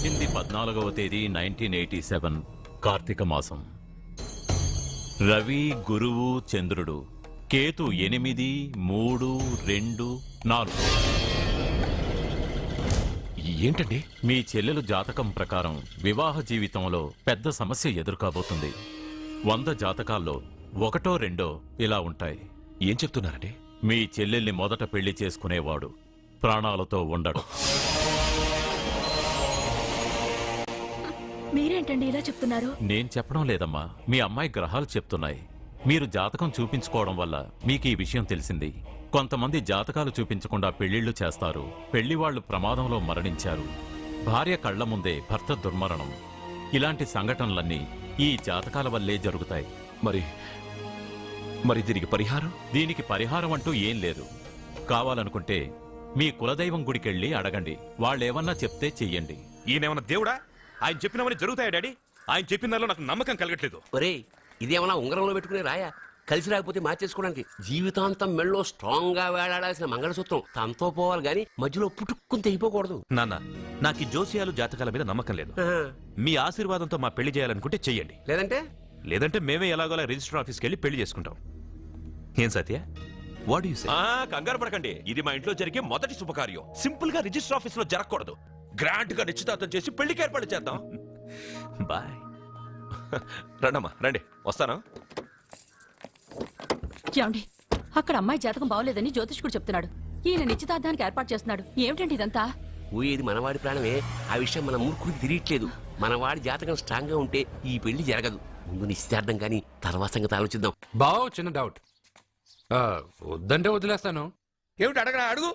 పుట్టింది పద్నాలుగవ తేదీ నైన్టీన్ ఎయిటీ సెవెన్ కార్తీక మాసం. రవి గురువు చంద్రుడు కేతు ఎనిమిది మూడు రెండు నాలుగు. ఏంటండి? మీ చెల్లెలు జాతకం ప్రకారం వివాహ జీవితంలో పెద్ద సమస్య ఎదుర్కోబోతుంది. వంద జాతకాల్లో ఒకటో రెండో ఇలా ఉంటాయి. ఏం చెప్తున్నారండి? మీ చెల్లెల్ని మొదట పెళ్ళి చేసుకునేవాడు ప్రాణాలతో ఉండడు. మీరేంటండి ఇలా చెప్తున్నారు? నేను చెప్పడం లేదమ్మా. మీ అమ్మాయి గ్రహాలు చెప్తున్నాయి. మీరు జాతకం చూపించుకోవడం వల్ల మీకు ఈ విషయం తెలిసింది. కొంతమంది జాతకాలు చూపించకుండా పెళ్ళిళ్ళు చేస్తారు. పెళ్ళి వాళ్ళు ప్రమాదంలో మరణించారు. భార్య కళ్ళ ముందే భర్త దుర్మరణం. ఇలాంటి సంఘటనలన్నీ ఈ జాతకాల వల్లే జరుగుతాయి. మరి మరి దీనికి పరిహారం? దీనికి పరిహారం అంటూ ఏం లేదు. కావాలనుకుంటే మీ కులదైవం గుడికెళ్ళి అడగండి. వాళ్ళేమన్నా చెప్తే చెయ్యండి. ఈయనేమన్నా దేవుడా? ఆయన చెప్పినవని జరుగుతాయా డాడీ? ఆయన చెప్పిన దానిలో నాకు నమ్మకం కలగట్లేదు. ఒరే ఇదేమన్నా ఉంగరంలో పెట్టుకునే రాయా? కలిసి రాకపోతే మార్చేసుకోవడానికి జీవితాంతం మెళ్ళో స్ట్రాంగ్గా వేలాడాల్సిన మంగళసూత్రం. తనతో పోవాలి గాని మధ్యలో పుట్టుక్కుని తెగిపోకూడదు నాన్న నాకు ఈ జోసియాలు జాతకాల మీద నమ్మకం లేదు. మీ ఆశీర్వాదంతో మా పెళ్ళి చేయాలనుకుంటే చెయ్యండి. లేదంటే? లేదంటే మేమే ఎలాగోలా రిజిస్టర్ ఆఫీస్కి వెళ్ళి పెళ్ళి చేసుకుంటాం. ఏం సత్య? వాట్ యు ఆ కంగారు పడకండి. ఇది మా ఇంట్లో జరిగే మొదటి శుభకార్యం. సింపుల్గా రిజిస్టర్ ఆఫీస్లో జరగకూడదు. గ్రాండ్గా నిశ్చితార్థం చేసి పెళ్ళికి ఏర్పాటు చేద్దాం. బాయ్. రండమ్మా రండి. వస్తాను? ఏమండి అక్కడ అమ్మాయి జాతకం బాగోలేదని జ్యోతిష్కుడు చెప్తున్నాడు. ఈయన నిశ్చితార్థానికి ఏర్పాటు చేస్తున్నాడు. ఏమిటండి ఇదంతా? ఊయేది మనవాడి ప్రాణమే. ఆ విషయం మన మూర్ఖుడికి తిరియట్లేదు మనవాడి జాతకం స్ట్రాంగ్గా ఉంటే ఈ పెళ్ళి జరగదు. ముందు నిశ్చితార్థం కానీ తర్వాత సంగతి ఆలోచిద్దాం. బావ చిన్న డౌట్. ఆ, వద్దంటే వదిలేస్తాను. ఏమిటి అడగరా? అడుగు.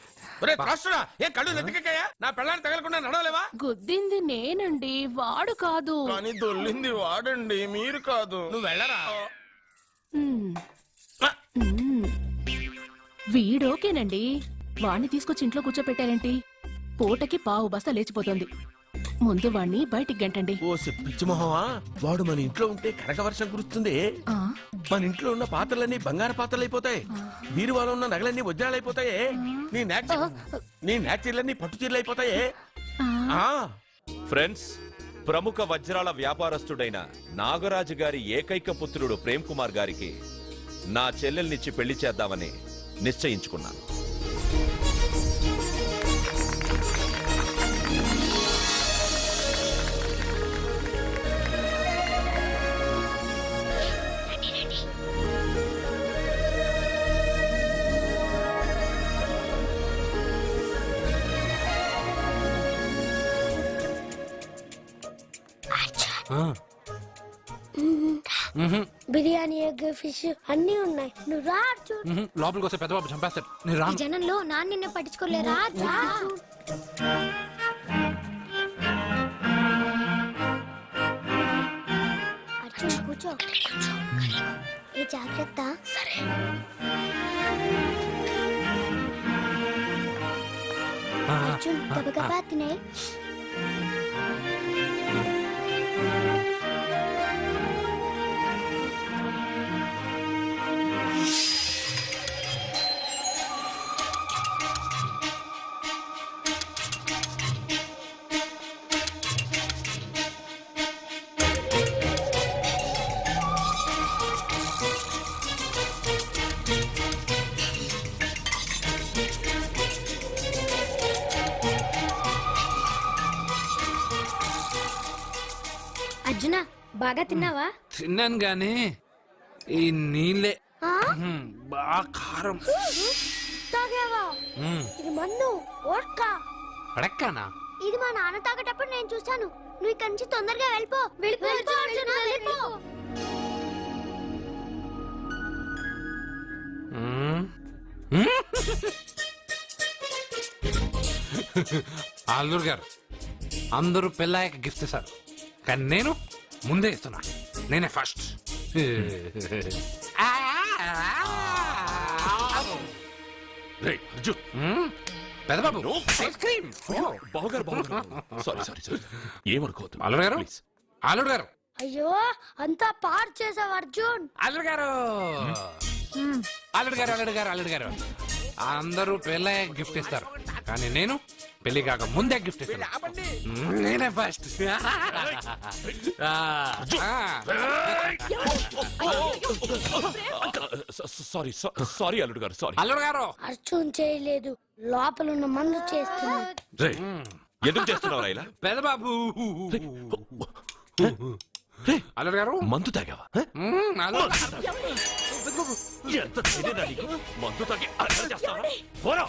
ఒరే త్రాసుడా ఏ కళ్ళు నా పెళ్ళాన్ని తగలకుండా నడవలేవా? గుద్దింది నేనండి వాడు కాదు. కానీ దొల్లింది వాడండి మీరు కాదు. నువ్వు వెళ్ళరా? మ్మ్. మ్మ్. వీడోకేనండి? వాణ్ణి తీసుకొచ్చి ఇంట్లో కూర్చోపెట్టారేంటి? పూటకి పావు బస్తా లేచిపోతుంది. ముందు వాణ్ణి బయటికి గంటండి. ఓ పిచ్చి మొహమా? వాడు మన ఇంట్లో ఉంటే కనక వర్షం కురుస్తుంది. ఆ, మన ఇంట్లో ఉన్న పాత్రలన్నీ బంగారు పాత్రలు అయిపోతాయి. బీరువాలో ఉన్న నగలన్నీ వజ్రాలు అయిపోతాయి. నీ నీ నాచీర్లన్నీ పట్టు చీరలు అయిపోతాయి. ఆ. ఆ. ఫ్రెండ్స్ ప్రముఖ వజ్రాల వ్యాపారస్తుడైన నాగరాజు గారి ఏకైక పుత్రుడు ప్రేమ్ కుమార్ గారికి నా చెల్లెల్నిచ్చి పెళ్ళి చేద్దామని నిశ్చయించుకున్నాను. ఫిష్ అన్ని ఉన్నాయి. నువ్వు రా చూడు లోపలికి వస్తే పెద్ద బాబు చంపేస్తాడు. నేను రాను. జనంలో నాన్న నిన్ను పట్టించుకోలేరా రా. అర్జున్ కూర్చో. ఏ జాగ్రత్త? సరే. అర్జున్ గబగబా తినే. బాగా తిన్నావా? తిన్నాను గాని ఈ నీళ్ళే? మ్హూ, బాగా కారం. తాగావా? మ్, ఇది మందు ఓట్కా ఇది మా నాన్న తాగేటప్పుడు నేను చూశాను. నువ్వు ఇక్కడి నుంచి తొందరగా వెళ్ళిపో. వెళ్ళిపో అర్జున. అల్లూరు గారు అందరూ పెళ్ళాయక గిఫ్ట్ ఇస్తారు. కానీ నేను ముందే ఇస్తున్నా. నేనే ఫస్ట్ ఐస్ క్రీమ్ బావగారు బావగారు సారీ సారీ సారీ ఏమనుకోవద్దు. అల్లుడు గారు? ప్లీజ్ అల్లుడు గారు. అయ్యో అంతా పాడు చేసావు అర్జున్. అల్లుడు గారు. అల్లుడు గారు అల్లుడు గారు అల్లుడు గారు. అందరూ పెళ్ళయ్య గిఫ్ట్ ఇస్తారు. కానీ నేను పెళ్ళి కాక ముందే గిఫ్ట్ ఇస్తాను. నేనే ఫస్ట్ సారీ సారీ అల్లుడు గారు సారీ. అల్లుడు గారు! అర్జున్ చేయలేదు. లోపల ఉన్న మందు చేస్తున్నాడు. రేయ్, ఎందుకు చేస్తున్నావు ఇలా పెద్దబాబు అల్లుడు గారు మందు తాగావా హ? మ్మ్, అల్లుడు ఎంత ధైర్యంరా నీకు? మందు తాగి అల్లరి చేస్తావా? పోరా.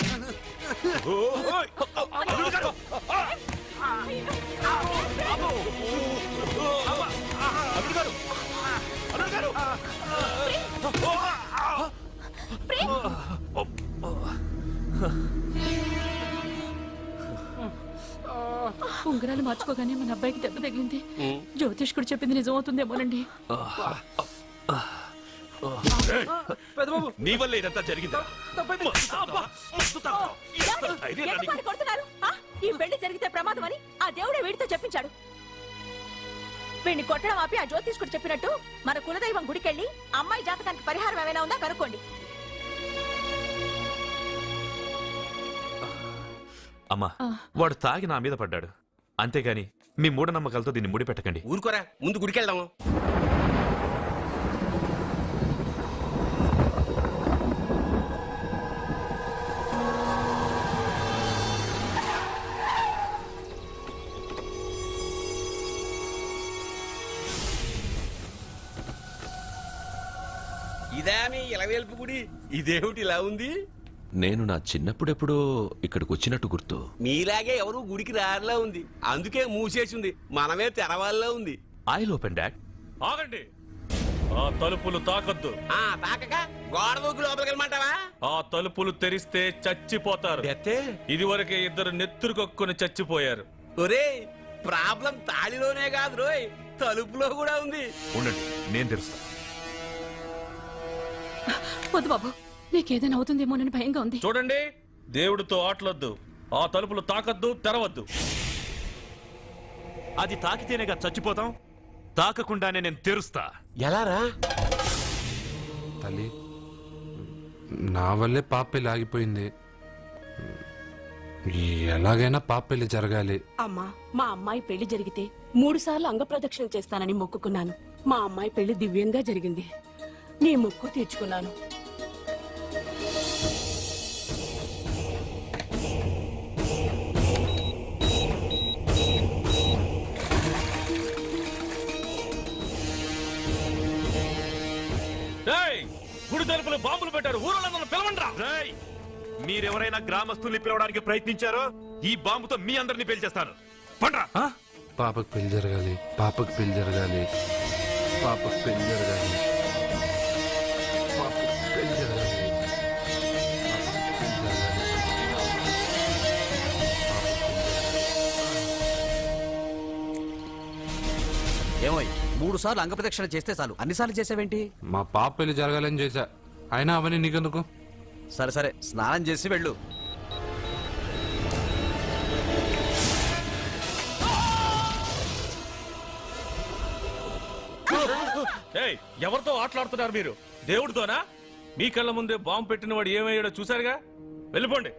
ఓయ్! అల్లుడు గారు! అల్లుడు ఉంగరాలు మార్చుకోగానే మన అబ్బాయికి దెబ్బ తగిలింది. జ్యోతిష్కుడు చెప్పింది నిజమవుతుందేమోనండి నీ వల్ల ఇదంతా జరిగిందా? కొడుతున్నారు ఈ పెళ్ళి జరిగితే ప్రమాదం అని ఆ దేవుడే వీడితో చెప్పించాడు. వీడిని కొట్టడం ఆపి ఆ జ్యోతిష్కుడు చెప్పినట్టు మన కులదైవం గుడికెళ్ళి అమ్మాయి జాతకానికి పరిహారం ఏమైనా ఉందా కనుక్కోండి. అమ్మా వాడు తాగి నా మీద పడ్డాడు. అంతేగాని మీ మూఢనమ్మకాలతో దీన్ని ముడిపెట్టకండి. ఊరుకోరా ముందు గుడికెళ్దాము. ఇదా మీ ఇలవేల్పు గుడి. ఇదేమిటి ఇలా ఉంది? నేను నా చిన్నప్పుడెప్పుడో ఇక్కడికి వచ్చినట్టు గుర్తు. మీలాగే ఎవరు గుడికి రారులా ఉంది. అందుకే మూసేసి ఉంది మనమే తెరవాళ్ళలో ఉంది. I open dad. ఆగండి. ఆ తలుపులు తాకొద్దు. ఆ తాకక? గోడ దూకి లోపలికి వెళ్ళమంటావా? ఆ తలుపులు తెరిస్తే చచ్చిపోతారు. ఎత్తే? ఇదివరకే ఇద్దరు నెత్తురు కొక్కుని చచ్చిపోయారు. ఒరే ప్రాబ్లం తాళిలోనే కాదు రోయ్. తలుపులో కూడా ఉంది. ఉండండి నేను తెరుస్తా. వద్దు బాబు. నీకేదైనా అవుతుందేమోనని భయంగా ఉంది. చూడండి దేవుడితో ఆటలొద్దు ఆ తలుపులు తాకద్దు తెరవద్దు. అది తాకితేనేగా చచ్చిపోతాం? తాకకుండానే నేను తెరుస్తా. ఎలారా? తల్లి నా వల్లే పాప పెళ్ళి ఆగిపోయింది. ఎలాగైనా పాప పెళ్ళి జరగాలి. అమ్మా మా అమ్మాయి పెళ్ళి జరిగితే మూడు సార్లు అంగప్రదక్షిణ చేస్తానని మొక్కుకున్నాను. మా అమ్మాయి పెళ్ళి దివ్యంగా జరిగింది. నీ మొక్కు తీర్చుకున్నాను. గుడి తలుపులు బాంబులు పెట్టారు. ఊరోళ్ళందరూ పిలవండ్రా. రేయ్! మీరెవరైనా గ్రామస్తుల్ని పిలవడానికి ప్రయత్నించారో ఈ బాంబుతో మీ అందరిని పేల్చేస్తాను పండ్రా. పాపకు పెళ్ళి జరగాలి పాపకు పెళ్ళి జరగాలి పాపకు పెళ్ళి జరగాలి పాపకు పెళ్ళి జరగాలి మూడు సార్లు అంగప్రదక్షిణ చేస్తే చాలు. అన్నిసార్లు చేసావేంటి? మా పాప పెళ్ళి జరగాలని చేశా. అయినా అవన్నీ నీకెందుకు? సరే సరే. స్నానం చేసి వెళ్ళు. ఏయ్ ఎవరితో ఆటలాడుతున్నారు మీరు? దేవుడితోనా? మీ కళ్ళ ముందే బాంబు పెట్టిన వాడు ఏమయ్యాడో చూసారుగా వెళ్ళిపోండి.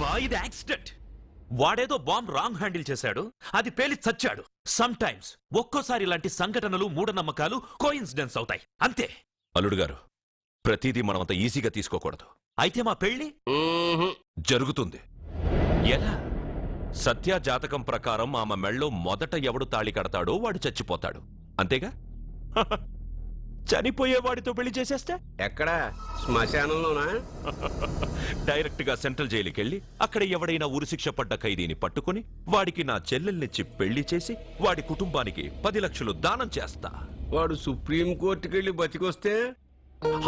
అబ్బా ఇది యాక్సిడెంట్. వాడేదో బాంబ్ రాంగ్ హ్యాండిల్ చేశాడు అది పేలి చచ్చాడు. సమ్ టైమ్స్ ఒక్కోసారి ఇలాంటి సంఘటనలు మూఢనమ్మకాలు కోయిన్సిడెన్స్ అవుతాయి. అంతే. అల్లుడు గారు ప్రతిదీ మనం అంత ఈజీగా తీసుకోకూడదు. అయితే మా పెళ్ళి జరుగుతుంది. ఎలా? సత్య జాతకం ప్రకారం ఆమె మెళ్ళో మొదట ఎవడు తాళి కడతాడో వాడు చచ్చిపోతాడు. అంతేగా? చనిపోయే వాడితో పెళ్ళి చేసేస్తే? ఎక్కడ? శ్మశానంలోనా? డైరెక్ట్గా సెంట్రల్ జైలుకి వెళ్ళి అక్కడ ఎవడైనా ఉరిశిక్ష పడ్డ ఖైదీని పట్టుకుని వాడికి నా చెల్లెల్నిచ్చి పెళ్ళి చేసి వాడి కుటుంబానికి పది లక్షలు దానం చేస్తా. వాడు సుప్రీం కోర్టుకి వెళ్ళి బతికొస్తే?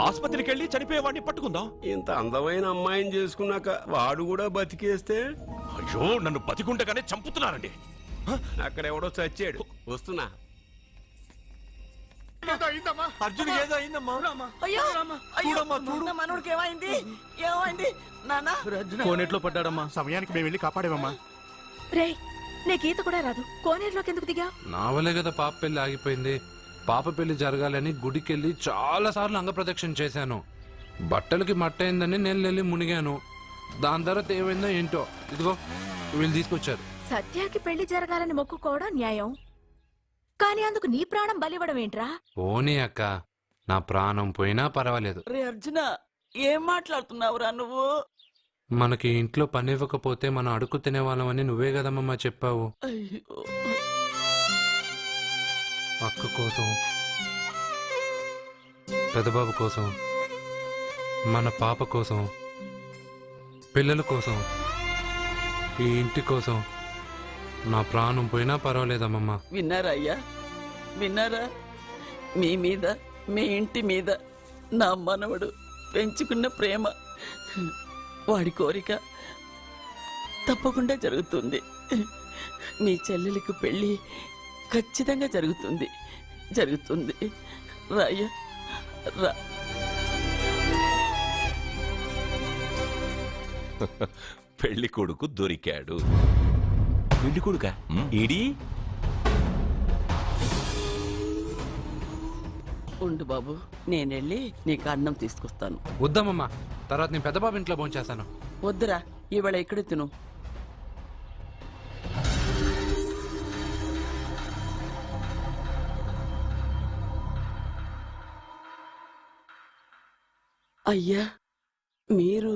ఆసుపత్రికి వెళ్ళి చనిపోయేవాడిని పట్టుకుందాం. ఇంత అందమైన అమ్మాయిని చేసుకున్నాక వాడు కూడా బతికేస్తే? అయ్యో నన్ను బతికుండగానే చంపుతున్నారండి. అక్కడ ఎవడో చచ్చాడు. వస్తున్నా. అర్జున్ ఏదో అయిందమ్మా. అయ్యో నా మనోడికి ఏమైంది? ఏమైంది? నానా. కోనేట్లో పడ్డాడమ్మా. సమయానికి మేము వెళ్ళి కాపాడేమమ్మా రే నీకు ఈత కూడా రాదు. కోనేరులోకి ఎందుకు దిగా? నా వల్లే కదా పాప పెళ్ళి ఆగిపోయింది. పాప పెళ్ళి జరగాలని గుడికెళ్ళి చాలా సార్లు అంగప్రదక్షిణ చేశాను. బట్టలకి మట్టయిందని నేను వెళ్ళి మునిగాను. దాని తర్వాత ఏమైందో ఏంటో? ఇదిగో వీళ్ళు తీసుకొచ్చారు. సత్యాకి పెళ్ళి జరగాలని మొక్కుకోవడం న్యాయం. కానీ అందుకు నీ ప్రాణం బలివ్వడం ఏంట్రా? పోనీ అక్క నా ప్రాణం పోయినా పర్వాలేదు. రే అర్జున ఏం మాట్లాడుతున్నావురా నువ్వు? మనకి ఇంట్లో పని ఇవ్వకపోతే మనం అడుగు తినేవాళ్ళమని నువ్వే కదమ్మా చెప్పావు. అయ్యో. అక్క కోసం పెదబాబు కోసం మన పాప కోసం పిల్లల కోసం ఈ ఇంటి కోసం నా ప్రాణం పోయినా పర్వాలేదమ్మమ్మా. విన్నారా అయ్యా? విన్నారా? మీ మీద మీ ఇంటి మీద నా మనవడు పెంచుకున్న ప్రేమ వాడి కోరిక తప్పకుండా జరుగుతుంది. మీ చెల్లెలకు పెళ్ళి ఖచ్చితంగా జరుగుతుంది. జరుగుతుంది. రాయ్యా రా. పెళ్ళి కొడుకు దొరికాడు. పెళ్ళి కొడుక. ఈడి ఉండు బాబు నేనెళ్ళి నీకు అన్నం తీసుకొస్తాను. వద్దామమ్మా తర్వాత నేను పెద్దబాబు ఇంట్లో భోంచేస్తాను. వద్దురా ఇవాళ ఇక్కడే తిను. అయ్యా మీరు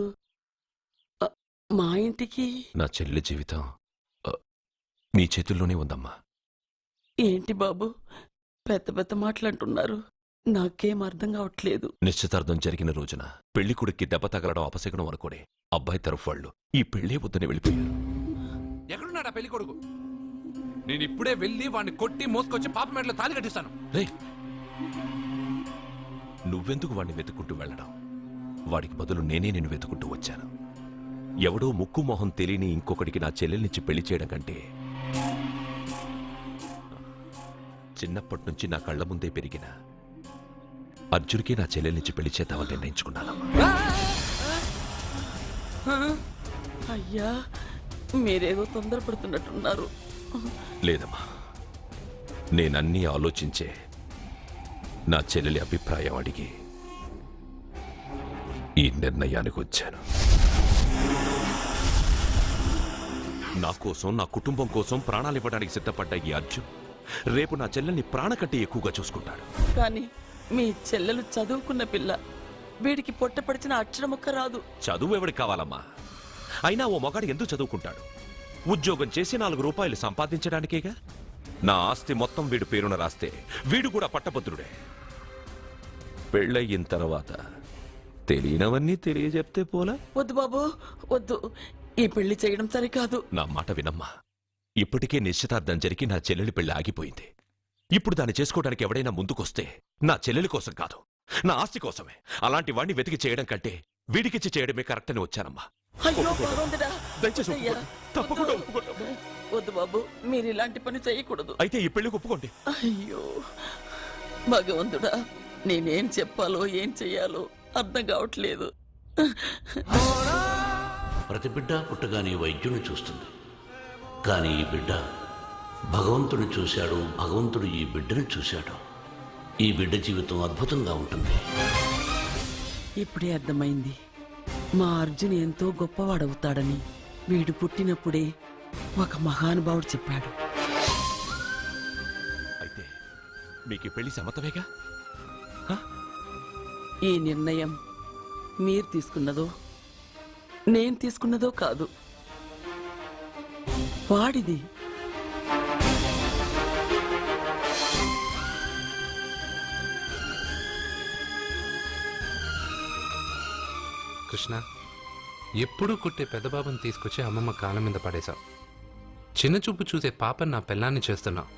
మా ఇంటికి? నా చెల్లి జీవితం నీ చేతుల్లోనే ఉందమ్మా. ఏంటి బాబు? పెద్ద పెద్ద మాటలంటున్నారు. నాకేం అర్థం కావట్లేదు. నిశ్చితార్థం జరిగిన రోజున పెళ్ళి కొడుక్కి దెబ్బ తగలడం అపశకనం అనుకోడే అబ్బాయి తరఫు వాళ్ళు ఈ పెళ్ళే వద్దని వెళ్ళిపోయారు. ఎక్కడున్నాడా పెళ్ళి కొడుకు? నేను ఇప్పుడే వెళ్ళి వాడిని కొట్టి మోసుకొచ్చి పాప మెడలో తాళి కట్టిస్తాను. రే! నువ్వెందుకు వాడిని వెతుక్కుంటూ వెళ్ళడం? వాడికి బదులు నేనే నిన్ను వెతుకుంటూ వచ్చాను. ఎవడో ముక్కు మొహం తెలియని ఇంకొకడికి నా చెల్లెల్నిచ్చి పెళ్ళి చేయడం కంటే చిన్నప్పటి నుంచి నా కళ్ళ ముందే పెరిగిన అర్జున్కి నా చెల్లెల్నిచ్చి పెళ్ళి చేద్దామని నిర్ణయించుకున్నానమ్మా. అయ్యా మీరేదో తొందరపడుతున్నట్టున్నారు. లేదమ్మా నేనన్నీ ఆలోచించే నా చెల్లెలి అభిప్రాయం అడిగి ఈ నిర్ణయానికి వచ్చాను. నా కోసం నా కుటుంబం కోసం ప్రాణాలు ఇవ్వడానికి సిద్ధపడ్డ ఈ అర్జున్ రేపు నా చెల్లెల్ని ప్రాణ కంటే ఎక్కువగా చూసుకుంటాడు. కానీ మీ చెల్లెలు చదువుకున్న పిల్ల వీడికి పొట్టపడిచిన అక్షరం ఒక్క రాదు. చదువు ఎవడికి కావాలమ్మా? అయినా ఓ మగాడు ఎందుకు చదువుకుంటాడు? ఉద్యోగం చేసి నాలుగు రూపాయలు సంపాదించడానికేగా? నా ఆస్తి మొత్తం వీడు పేరున రాస్తే వీడు కూడా పట్టభద్రుడే. పెళ్ళయిన తర్వాత తెలియనవన్నీ తెలియజెప్తే పోలా? వద్దు బాబు వద్దు. ఈ పెళ్ళి చేయడం సరికాదు. నా మాట వినమ్మా. ఇప్పటికే నిశ్చితార్థం జరిగి నా చెల్లెలి పెళ్ళి ఆగిపోయింది. ఇప్పుడు దాన్ని చేసుకోవడానికి ఎవడైనా ముందుకొస్తే నా చెల్లెలి కోసం కాదు నా ఆస్తి కోసమే. అలాంటి వాణ్ణి వెతికి చేయడం కంటే వీడికిచ్చి చేయడమే కరెక్ట్ అని వచ్చానమ్మా. అయ్యో భగవంతుడా దయచేసి వద్దయ్యా. ఒప్పుకోండి. తప్పకుండా వద్దు. ఒప్పుకోండి. వద్దు బాబు మీరు ఇలాంటి పని చేయకూడదు. అయితే ఈ పెళ్ళికి ఒప్పుకోండి. అయ్యో భగవంతుడా నేనేం చెప్పాలో ఏం చెయ్యాలో అర్థం కావట్లేదు. ప్రతి బిడ్డ పుట్టగానే వైద్యుని చూస్తుంది. కానీ ఈ బిడ్డ భగవంతుని చూశాడు భగవంతుడు ఈ బిడ్డను చూశాడు. ఈ బిడ్డ జీవితం అద్భుతంగా ఉంటుంది. ఇప్పుడే అర్థమైంది. మా అర్జున్ ఎంతో గొప్పవాడవుతాడని. వీడు పుట్టినప్పుడే ఒక మహానుభావుడు చెప్పాడు. అయితే మీకు పెళ్ళి సమ్మతమేగా? ఈ నిర్ణయం మీరు తీసుకున్నదో నేను తీసుకున్నదో కాదు. వాడిది. కృష్ణ ఎప్పుడూ కుట్టే పెద్దబాబుని తీసుకొచ్చి అమ్మమ్మ కాళ్ళ మీద పడేశావు. చిన్న చూపు చూసే పాపని నా పెళ్ళాన్ని చేస్తున్నావు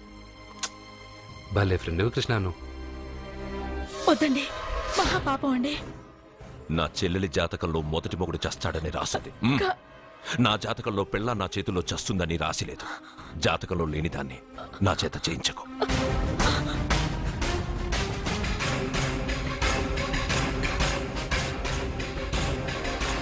భలే ఫ్రెండ్ కృష్ణ నువ్వు వద్దండి. మహా పాపం అండి. నా చెల్లెలి జాతకంలో మొదటి మొగుడు చస్తాడని రాసింది. మ్. నా జాతకంలో పెళ్ళ నా చేతిలో చస్తుందని రాసిలేదు. జాతకంలో లేనిదాన్ని నా చేత చేయించకు.